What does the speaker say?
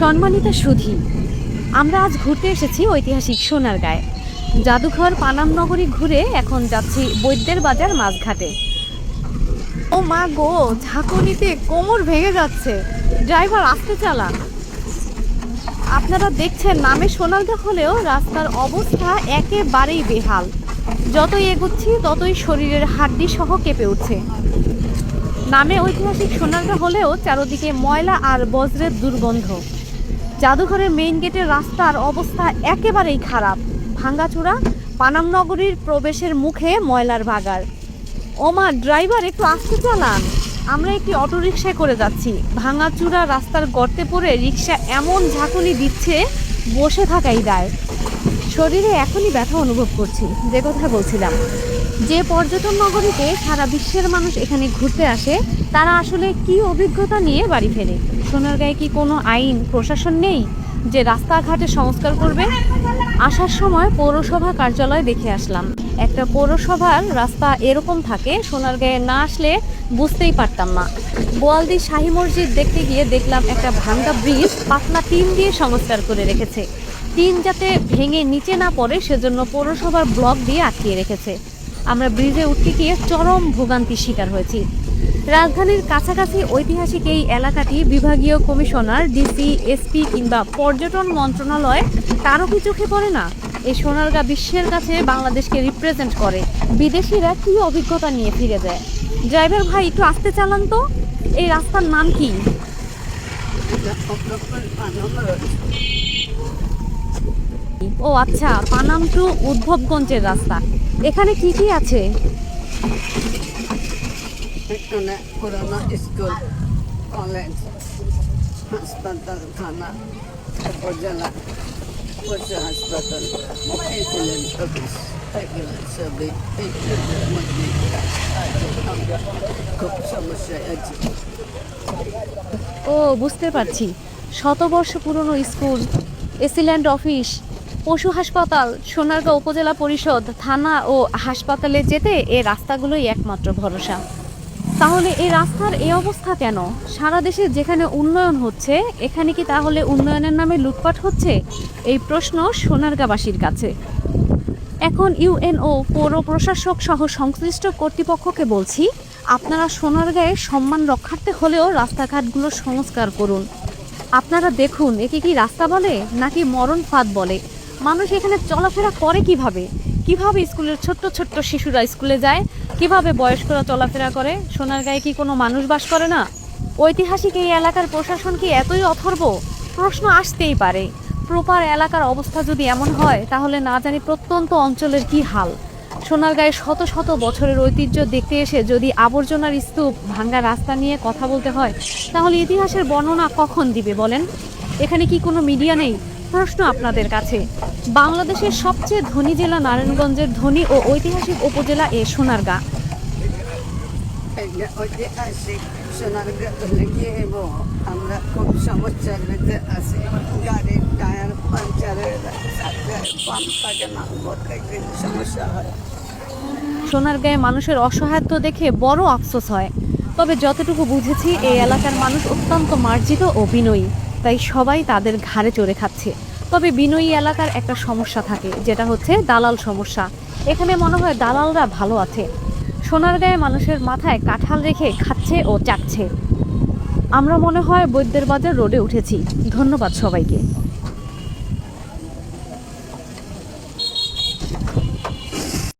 সম্মানিত সুধী, আমরা আজ ঘুরতে এসেছি ঐতিহাসিক সোনারগাঁয়ে জাদুঘর পানাম নগরী ঘুরে এখন যাচ্ছি বৈদ্যের বাজার মাঝঘাটে। ও মা গো, ঝাঁকুনিতে কোমর ভেঙে যাচ্ছে। ড্রাইভার, আসতে চালান আপনারা দেখছেন, নামে সোনারগাঁ হলেও রাস্তার অবস্থা একেবারেই বেহাল। যতই এগুচ্ছি, ততই শরীরের হাড্ডি সহ কেঁপে উঠছে। নামে ঐতিহাসিক সোনারগাঁ হলেও চারদিকে ময়লা আর বজ্রের দুর্গন্ধ। জাদুঘরের মেইন গেটের রাস্তার অবস্থা একেবারেই খারাপ। ভাঙ্গাচূড়া পানাম নগরীর প্রবেশের মুখে ময়লার ভাগার ওমা, ড্রাইভার, একটু আস্তে চালান। আমরা একটি অটো রিক্সায় করে যাচ্ছি। ভাঙাচূড়া রাস্তার গর্তে পড়ে রিক্সা এমন ঝাঁকুনি দিচ্ছে, বসে থাকাই দায়। শরীরে এখনই ব্যথা অনুভব করছি, যে কথা বলছিলাম। যে পর্যটন নগরীতে সারা বিশ্বের মানুষ এখানে ঘুরতে আসে, তারা আসলে কি অভিজ্ঞতা নিয়ে বাড়ি ফেরে? সোনারগাঁয়ে কি কোনো আইন, প্রশাসন নেই যে রাস্তাঘাটে সংস্কার করবে? আসার সময় পৌরসভা কার্যালয় দেখে আসলাম। একটা পৌরসভার রাস্তা এরকম থাকে সোনারগাঁয়ে না আসলে বুঝতেই পারতাম না। বোয়ালদি শাহী মসজিদ দেখতে গিয়ে দেখলাম একটা ভাঙ্গা ব্রিজ পাতলা টিন দিয়ে সংস্কার করে রেখেছে। টিন যাতে ভেঙে নিচে না পড়ে, সেজন্য পৌরসভার ব্লক দিয়ে আটকিয়ে রেখেছে। আমরা ব্রিজে উঠতে গিয়ে চরম ভোগান্তির শিকার হয়েছি। রাজধানীর কাছাকাছি ঐতিহাসিক এই এলাকাটি বিভাগীয় কমিশনার, ডিসি, এসপি কিংবা পর্যটন মন্ত্রণালয় কারও কি চোখে পড়ে না। এই সোনারগাঁ বিশ্বের কাছে বাংলাদেশকে রিপ্রেজেন্ট করে। বিদেশিরা কি অভিজ্ঞতা নিয়ে ফিরে যায়? ড্রাইভার ভাই, একটু আসতে চালান তো। এই রাস্তার নাম কি? ও আচ্ছা পানাম টু উদ্ভবগঞ্জের রাস্তা। এখানে কি কি আছে? এখানে হাসপাতাল থানা হাসপাতাল প্রেসিডেন্ট অফিস ও, বুঝতে পারছি। শতবর্ষ পুরনো স্কুল, এসিল্যান্ড অফিস, পশু হাসপাতাল, সোনারগাঁও উপজেলা পরিষদ, থানা ও হাসপাতালে যেতে এ রাস্তাগুলোই একমাত্র ভরসা। তাহলে এই রাস্তার এই অবস্থা কেন? সারা দেশে যেখানে উন্নয়ন হচ্ছে, এখানে কি তাহলে উন্নয়নের নামে লুটপাট হচ্ছে? এই প্রশ্ন সোনারগাঁবাসীর কাছে। এখন ইউএনও পৌর প্রশাসক সহ সংশ্লিষ্ট কর্তৃপক্ষকে বলছি, আপনারা সোনারগাঁয়ে সম্মান রক্ষার্থে হলেও রাস্তাঘাটগুলো সংস্কার করুন। আপনারা দেখুন, একে কি রাস্তা বলে, নাকি মরণ ফাঁদ বলে? মানুষ এখানে চলাফেরা করে কীভাবে? কীভাবে স্কুলের ছোট্ট ছোট্ট শিশুরা স্কুলে যায়? কীভাবে বয়স্করা চলাফেরা করে? সোনারগাঁয়ে কি কোনো মানুষ বাস করে না? ঐতিহাসিক এই এলাকার প্রশাসন কি এতই অথর্ব? প্রশ্ন আসতেই পারে। প্রপার এলাকার অবস্থা যদি এমন হয়, তাহলে না জানি প্রত্যন্ত অঞ্চলের কি হাল। সোনারগাঁয়ে শত শত বছরের ঐতিহ্য দেখতে এসে যদি আবর্জনার স্তূপ ভাঙ্গা রাস্তা নিয়ে কথা বলতে হয়, তাহলে ইতিহাসের বর্ণনা কখন দিবে বলেন? এখানে কি কোনো মিডিয়া নেই? প্রশ্ন আপনাদের কাছে। বাংলাদেশের সবচেয়ে ধনী জেলা নারায়ণগঞ্জের ধনী ও ঐতিহাসিক উপজেলা এ সোনারগাঁ। ঐতিহাসিক সোনারগাঁ আমরা খুব সমস্যার মধ্যে আছি। গাড়ির টায়ার না সমস্যা হয়। সোনারগাঁয়ে মানুষের অসহায়ত্ব দেখে বড় আফসোস হয়। তবে যতটুকু বুঝেছি এই এলাকার মানুষ অত্যন্ত মার্জিত ও বিনয়ী। তাই সবাই তাদের ঘাড়ে চড়ে খাচ্ছে। তবে বিনয়ী এলাকার একটা সমস্যা থাকে, যেটা হচ্ছে দালাল সমস্যা। এখানে মনে হয় দালালরা ভালো আছে। সোনার গায়ে মানুষের মাথায় কাঁঠাল রেখে খাচ্ছে ও চাটছে আমরা মনে হয় বৈদ্যের বাজার রোডে উঠেছি। ধন্যবাদ সবাইকে।